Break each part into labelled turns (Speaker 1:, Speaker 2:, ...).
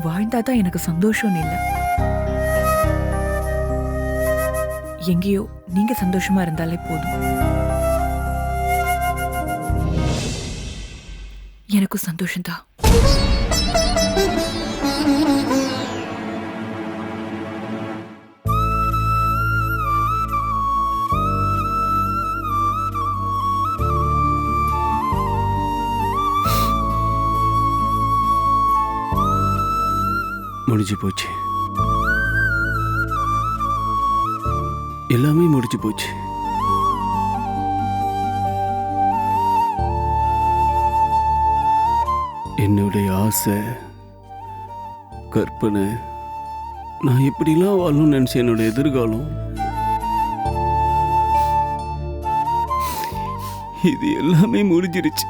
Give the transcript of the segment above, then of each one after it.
Speaker 1: வாழ்ந்தாதான் எனக்கு சந்தோஷம்னு இல்லை. எங்கேயோ நீங்க சந்தோஷமா இருந்தாலே போதும். எனக்கும் சந்தோஷம்தான்.
Speaker 2: முடிஞ்சு போச்சு. எல்லாமே முடிஞ்சு போச்சு. என்னுடைய ஆசை கற்பனை நான் எப்படிலாம் வாழணும்னு நினைச்சேன் என்னோட எதிர்காலம். இது எல்லாமே முடிஞ்சிருச்சு.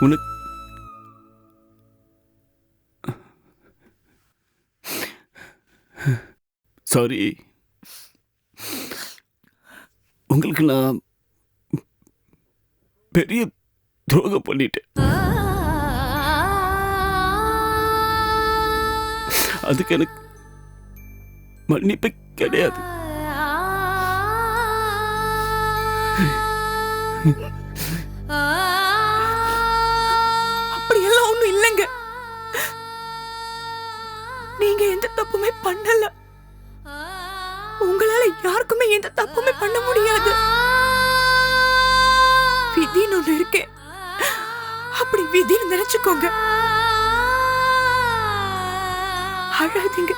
Speaker 2: உனக்கு சாரி உங்களுக்கு நான் பெரிய துரோகம் பண்ணிட்டேன். அதுக்கு எனக்கு மன்னிப்பு கிடையாது.
Speaker 1: அப்படியெல்லாம் ஒன்றும் இல்லைங்க. நீங்க எந்த தப்புமே பண்ணலை. நான் எந்த தப்புமே பண்ண முடியாது. விதின்னு ஒண்ணு இருக்கு. அப்படி விதின்னு நினைச்சுக்கோங்க. அழாதீங்க.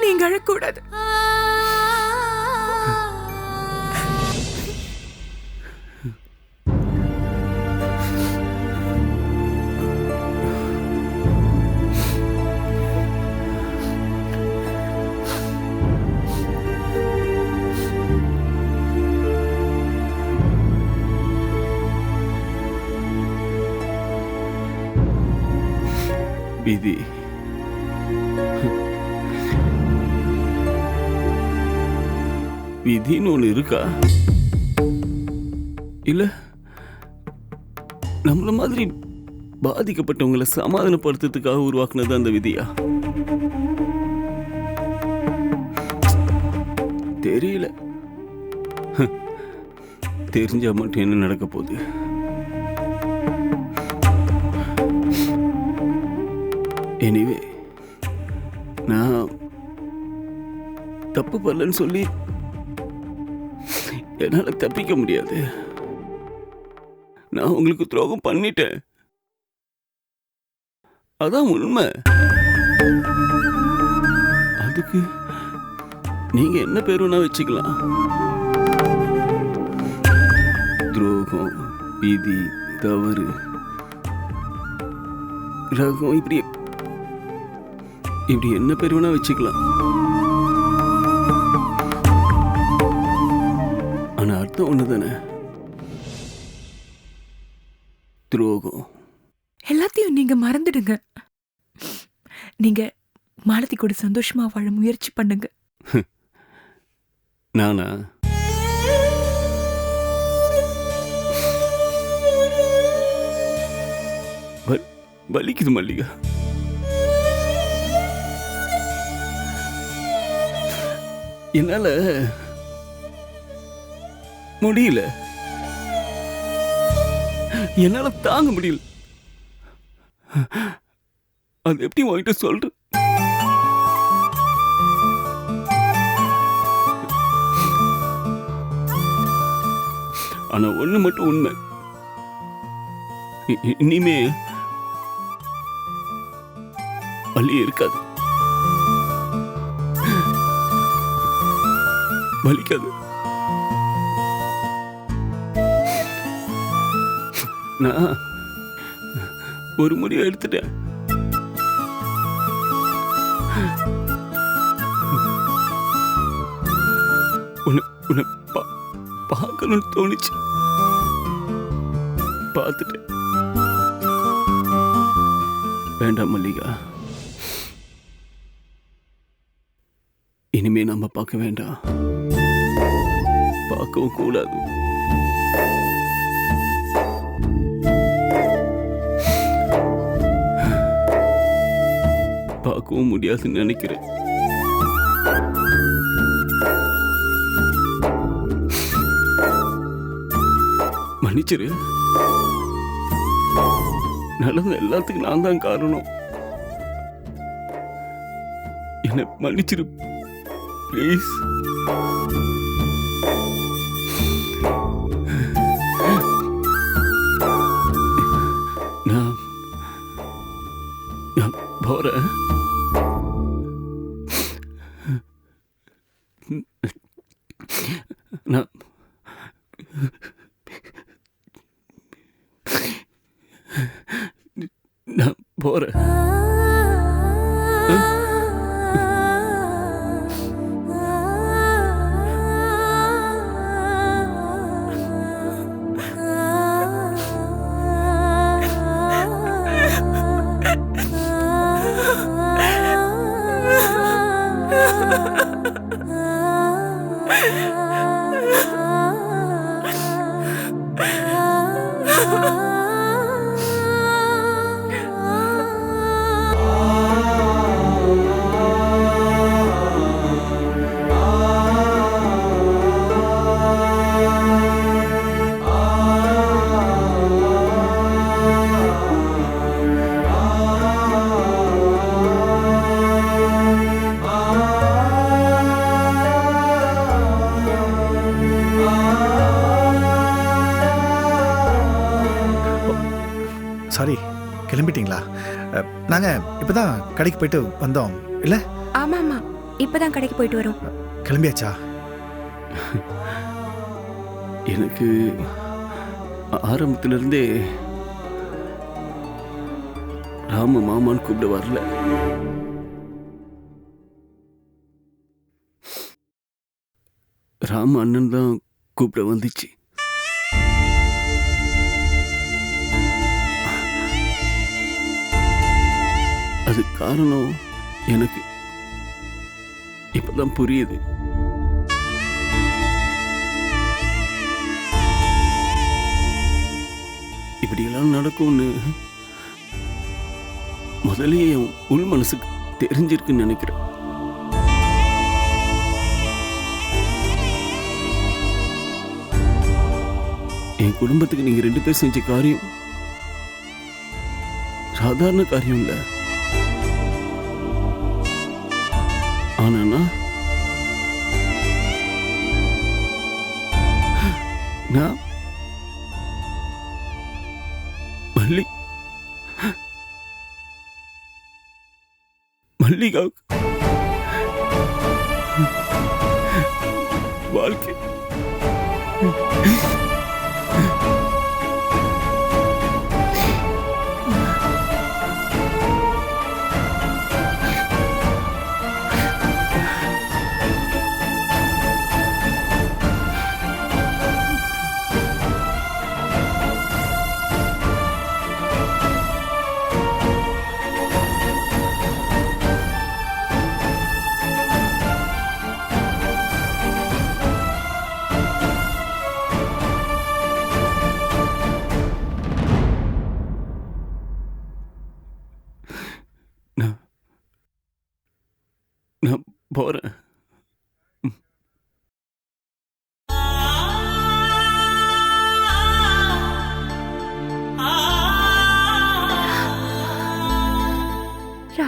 Speaker 1: நீங்க அழக்கூடாது.
Speaker 2: விதி விதின்னு ஒன்று இருக்கா? இல்ல நம்மள மாதிரி பாதிக்கப்பட்டவங்களை சமாதானப்படுத்துறதுக்காக உருவாக்குனது அந்த விதியா? தெரியல. தெரிஞ்சா மட்டும் என்ன நடக்க போகுது? எனிவே நான் தப்பு பண்ணலன்னு சொல்லி என்னால் தப்பிக்க முடியாது. நான் உங்களுக்கு துரோகம் பண்ணிட்டேன். அதான் உண்மை. அதுக்கு நீங்க என்ன பேர் வேணா வச்சுக்கலாம். துரோகம் விதி தவறு ரகம் இப்படி இப்படி என்ன பேர் வேணா வச்சுக்கலாம். ஆனா அர்த்தம் ஒண்ணுதானே? துரோகம்.
Speaker 1: எல்லாத்தையும் நீங்க மறந்துடுங்க. நீங்க மாலதி கூட சந்தோஷமா வாழ முயற்சி பண்ணுங்க.
Speaker 2: நானா? வலிக்குது மல்லிகா. என்னால முடியல. என்னால தாங்க முடியல. அது எப்படி உங்ககிட்ட சொல்ற? ஆனா ஒண்ணு மட்டும் உண்மை. இனிமே வழி இருக்காது. வலிக்காது. நான் ஒரு முடிவு எடுத்துட்டேன். உன்னை உன்னை பா பார்க்கணும்னு தோணுச்சு. பார்த்துட்டேன். வேண்டாம் மல்லிகா. இனிமே நம்ம பார்க்க வேண்டாம். பார்க்கவும் கூடாது. பார்க்கவும் முடியாதுன்னு நினைக்கிறேன். மன்னிச்சிரு. நடந்த எல்லாத்துக்கும் நான் தான் காரணம். என்னை மன்னிச்சிரு. ப்ளீஸ் நான் நான் போறேன்
Speaker 3: இப்பதான் கடைக்கு போயிட்டு வந்தோம். இல்ல?
Speaker 4: ஆமா ஆமா இப்பதான் கடைக்கு போயிட்டு வரோம்.
Speaker 3: கிளம்பியாச்சா?
Speaker 2: எனக்கு ஆரம்பத்திலிருந்தே ராம மாமான்னு கூப்பிட வரல. ராம அண்ணன் தான் கூப்பிட வந்துச்சு. அது காரணம் எனக்கு இப்பதான் புரியுது. இப்படியெல்லாம் நடக்கும்னு முதலே என் உள் மனசுக்கு தெரிஞ்சிருக்குன்னு நினைக்கிறேன். என் குடும்பத்துக்கு நீங்க ரெண்டு பேர் செஞ்ச காரியம் சாதாரண காரியம் இல்லை. ஆனா நான் மல்லி மல்லிகா வாழ்க்கை நான்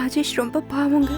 Speaker 4: ராஜேஷ் ரொம்ப பாவங்க.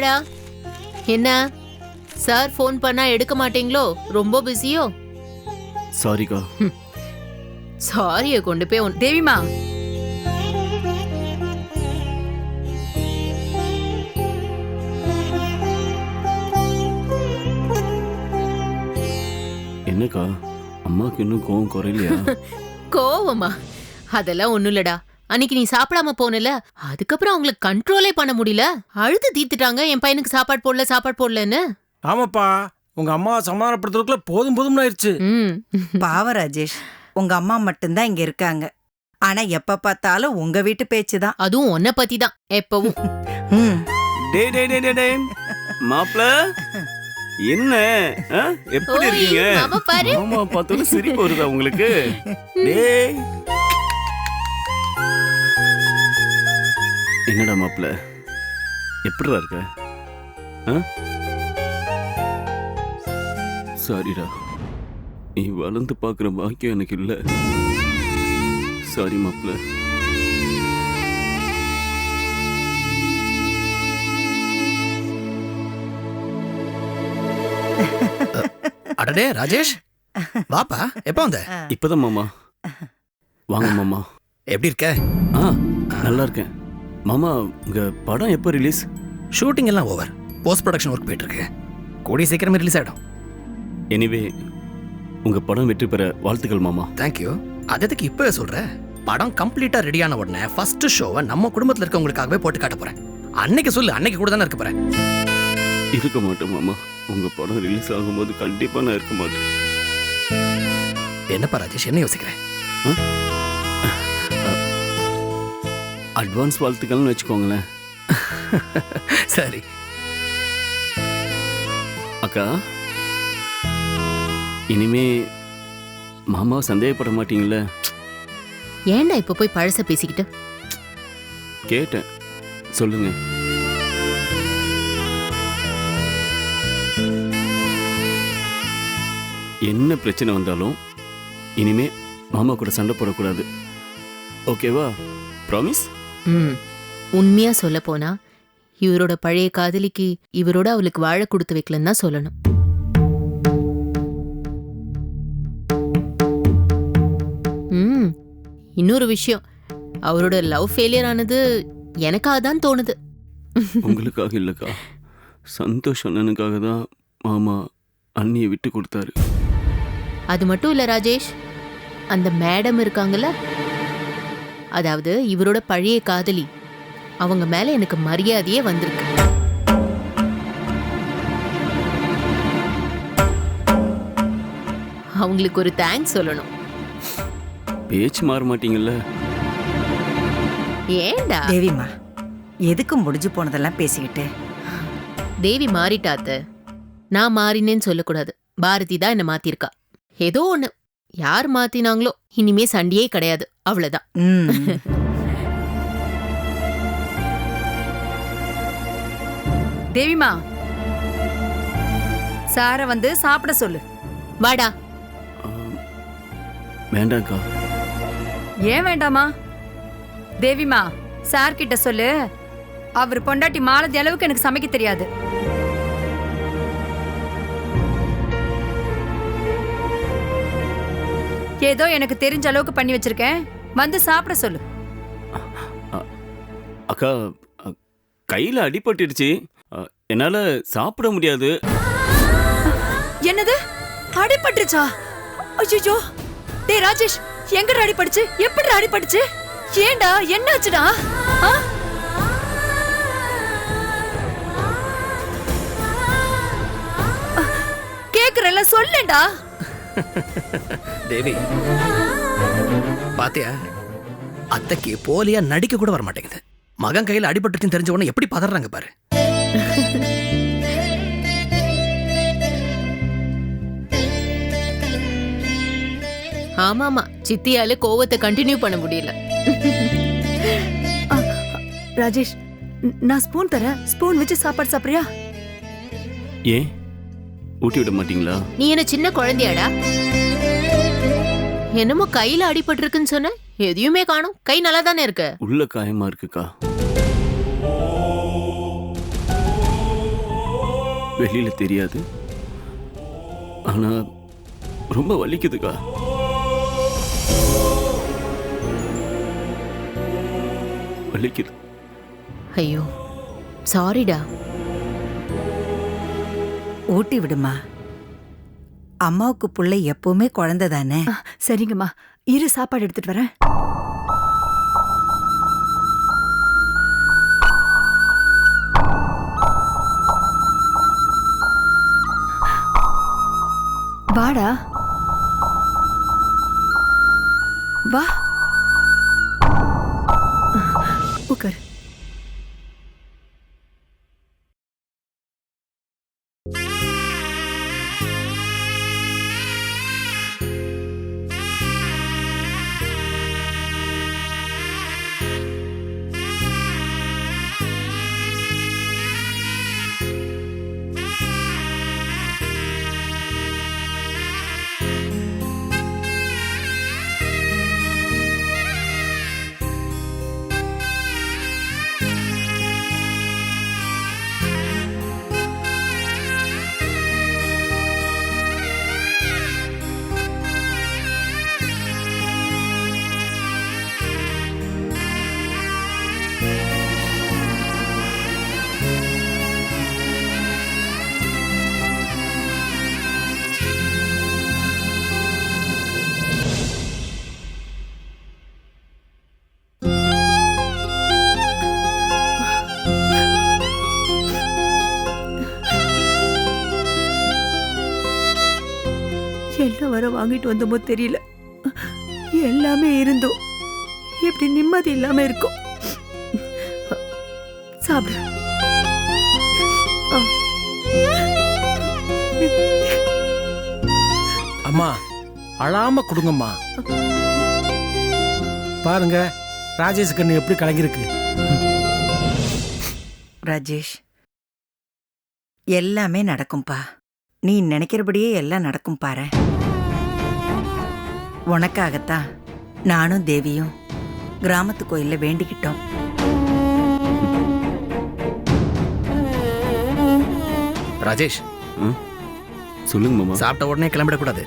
Speaker 5: வாடா. என்ன? சார் ஃபோன் பண்ணா எடுக்க மாட்டீங்களோ? ரொம்ப பிஸியோ?
Speaker 2: சாரிக்கா
Speaker 5: சாரியை கொண்டு போய் உன்
Speaker 6: தேவிமா.
Speaker 2: என்னக்கா? அம்மாவுக்கு இன்னும் கோவம் குறையலையா?
Speaker 5: கோவமா? அதெல்லாம் ஒண்ணும் இல்லடா. அன்னைக்கு நீ சாப்பிடாம போனல? அதுக்கப்புறம் அவங்களுக்கு கண்ட்ரோலே பண்ண முடியல? அழுது தீத்துட்டாங்க என் பையனுக்கு சாப்பாடு போடல சாப்பாடு போடலன்னு.
Speaker 7: ஆமாப்பா உங்க அம்மா சமாதானப்படுத்துறதுக்குள்ள போதும் போதும்னு ஆயிடுச்சு
Speaker 5: ம்.
Speaker 8: பாவ ராஜேஷ் உங்க அம்மா மட்டும்தான் இங்க இருக்காங்க. ஆனா எப்ப பார்த்தாலும் உங்க வீட்டு பேச்சு தான்.
Speaker 5: அதுவும் உன்னை பத்தி தான் எப்பவும்.
Speaker 2: டே டே டே டே டே மாப்ள என்ன? ஆ? எப்படி
Speaker 5: ஓய்,
Speaker 2: இருக்கீங்க?
Speaker 5: மாமா பாரு.
Speaker 2: மாமா பார்த்தோன்னு சிரிப்பு வருதா உங்களுக்கு? டேய் என்னடா மாப்ள எப்படிடா இருக்க? ஆ? சாரிடா. நீ வளர்ந்து பார்க்குற பாக்கியம் எனக்கு இல்லை. சாரி மாப்ள
Speaker 3: அடடே ராஜேஷ். வாப்பா எப்போ வந்த?
Speaker 2: இப்பதான் மாமா. வாங்க மாமா.
Speaker 3: எப்படி இருக்க?
Speaker 2: ஆ நல்லா இருக்கேன். மாமா உங்க படம் எப்போ ரிலீஸ்
Speaker 3: ஷூட்டிங் எல்லாம் ஓவர் போஸ்ட் ப்ரொடக்ஷன் ஒர்க் போயிட்டு இருக்கு கூடிய சீக்கிரமே ரிலீஸ் ஆயிடும்.
Speaker 2: எனிவே உங்க படம் வெற்றி பெற வாழ்த்துக்கள் மாமா.
Speaker 3: தேங்க்யூ அதுக்கு இப்பவே சொல்ற? படம் கம்ப்ளீட்டா ரெடியான உடனே ஃபர்ஸ்ட் ஷோவை நம்ம குடும்பத்துல இருக்கவங்களுக்காகவே போட்டு காட்ட போறேன். அன்னைக்கு சொல்லு அன்னைக்கு கூட தானே இருக்க போறேன்.
Speaker 2: இருக்க மாட்டேன் மாமா. உங்க படம் ரிலீஸ் ஆகும்போது கண்டிப்பா நான் இருக்க மாட்டேன்.
Speaker 3: என்னப்பா ராஜேஷ் என்ன யோசிக்கிறேன்
Speaker 2: அட்வான்ஸ் வாழ்த்துக்கள்னு வச்சுக்கோங்களேன்.
Speaker 3: சரி.
Speaker 2: அக்கா இனிமே மாமா சந்தேகப்பட மாட்டீங்கல்ல
Speaker 5: ஏன்டா இப்ப போய் பழச பேசிக்கிட்டு?
Speaker 2: கேட்டேன். சொல்லுங்க. என்ன பிரச்சனை வந்தாலும் இனிமே மாமா கூட சண்டை போடக்கூடாது. ஓகேவா? ப்ராமிஸ்
Speaker 5: ம். உண்மையா சொல்ல போனா இவரோட பழைய காதலிக்கு இவரோட அவளுக்கு வாழ கொடுத்து வைக்கலன்னு தான் சொல்லணும். ம். இன்னொரு விஷயம். அவரோட லவ் ஃபெயிலியர் ஆனது எனக்காக தான் தோணுது.
Speaker 2: உங்களுக்காக இல்லைக்கா. சந்தோஷ் அண்ணனுக்காக தான் மாமா அண்ணியை விட்டு கொடுத்தாரு.
Speaker 5: அது மட்டும் இல்ல ராஜேஷ். அந்த மேடம் இருக்காங்கல்ல? அதாவது இவரோட பழைய காதலி. அவங்க மேல எனக்கு மரியாதையே வந்திருக்கு. அவங்களுக்கு ஒரு தேங்க்ஸ் சொல்லணும்.
Speaker 2: பேச்சு மாற மாட்டீங்கல்ல?
Speaker 5: ஏன்டா?
Speaker 8: தேவிமா எதுக்கு முடிஞ்சு போனதெல்லாம் பேசிக்கிட்டு?
Speaker 5: தேவி மாறிட்டாத்த நான் மாறினேன்னு சொல்லக்கூடாது. பாரதி தான் என்ன மாத்திருக்கா. ஏதோ ஒண்ணு. யார் மாத்தினாங்களோ இனிமே சண்டையே கிடையாது. அவ்வளவுதான்.
Speaker 8: ம்.
Speaker 6: தேவிமா சார வந்து சாப்பிட சொல்லு.
Speaker 5: வாடா.
Speaker 2: வேண்டாம்க்கா.
Speaker 6: ஏன் வேண்டாமா? தேவிமா சார் கிட்ட சொல்லு. அவர் பொண்டாட்டி மாலதி அளவுக்கு எனக்கு சமைக்க தெரியாது. ஏதோ எனக்கு தெரிஞ்ச அளவுக்கு பண்ணி வச்சிருக்கேன். வந்து சாப்பிட சொல்லு.
Speaker 2: அக்கா கையில அடிபட்டுடுச்சு. என்னால சாப்பிட முடியாது.
Speaker 6: என்னது? அடிபட்டுச்சா ஐயோ டேய் ராஜேஷ் எங்கடா அடிபட்டுச்சு? எப்படி அடிபட்டுச்சு? ஏன்டா? என்னாச்சுடா? ஆ? கேக்குறேன்ல சொல்லேன்டா
Speaker 3: தேவி பாத்தியா? அத்தைக்கு போலியா நடிக்க கூட வர மாட்டேங்குது மகன் கையில அடிபட்டுச்சுன்னு தெரிஞ்ச உடனே எப்படி பதறாங்க பாரு.
Speaker 5: ஆமாமா சித்தியால கோவத்தை கண்டினியூ பண்ண முடியல.
Speaker 6: ராஜேஷ் நான் ஸ்பூன் தரேன். ஸ்பூன் வச்சு சாப்பாடு சாப்பிடுறியா?
Speaker 2: ஏன்? ஊட்டி விட மாட்டீங்களா?
Speaker 5: நீ என்ன சின்ன குழந்தையாடா? என்னமோ கையில அடிபட்டிருக்குன்னு சொன்ன? எதையுமே காணும். கை நல்லா தானே இருக்கு?
Speaker 2: உள்ள காயமா இருக்குக்கா. வெளியில தெரியாது. ஆனா ரொம்ப வலிக்குதுக்கா. வலிக்குது.
Speaker 5: ஐயோ சாரிடா
Speaker 8: ஊட்டி விடுமா? அம்மாவுக்கு புள்ள எப்பவுமே குழந்தை தானே?
Speaker 6: சரிங்கம்மா. இரு சாப்பாடு எடுத்துட்டு வரேன். வாடா. வா. வாங்கிட்டு வந்தோமோ தெரியல. எல்லாமே இருந்தோம். இப்படி நிம்மதி இல்லாம இருக்கும். சாப்பிடு.
Speaker 7: அம்மா அழாம கொடுங்கம்மா. பாருங்க ராஜேஷ் கண்ணு எப்படி கலங்கிருக்கு
Speaker 8: ராஜேஷ் எல்லாமே நடக்கும்பா. நீ நினைக்கிறபடியே எல்லாம் நடக்கும் பாரு உனக்காகத்தான் நானும் தேவியும் கிராமத்து கோயில்ல வேண்டிக்கிட்டோம்.
Speaker 3: ராஜேஷ்.
Speaker 2: சொல்லுங்க மாமா.
Speaker 3: சாப்பிட்ட உடனே கிளம்பிடக்கூடாது.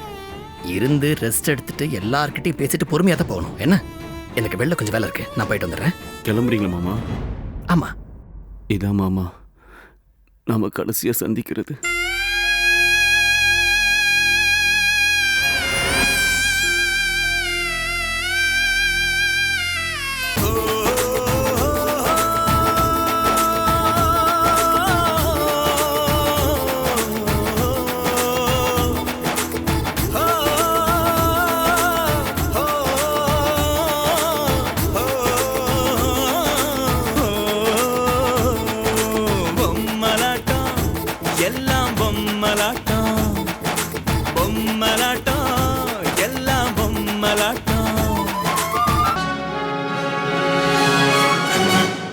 Speaker 3: இருந்து ரெஸ்ட் எடுத்துட்டு எல்லார்கிட்டயும் பேசிட்டு பொறுமையா தான் போகணும். என்ன? எனக்கு வெளில கொஞ்சம் வேலை இருக்கு. நான் போயிட்டு வந்துடுறேன்.
Speaker 2: கிளம்புறீங்களா மாமா?
Speaker 3: ஆமா.
Speaker 2: இதான் மாமா. நாம கடைசியா சந்திக்கிறது.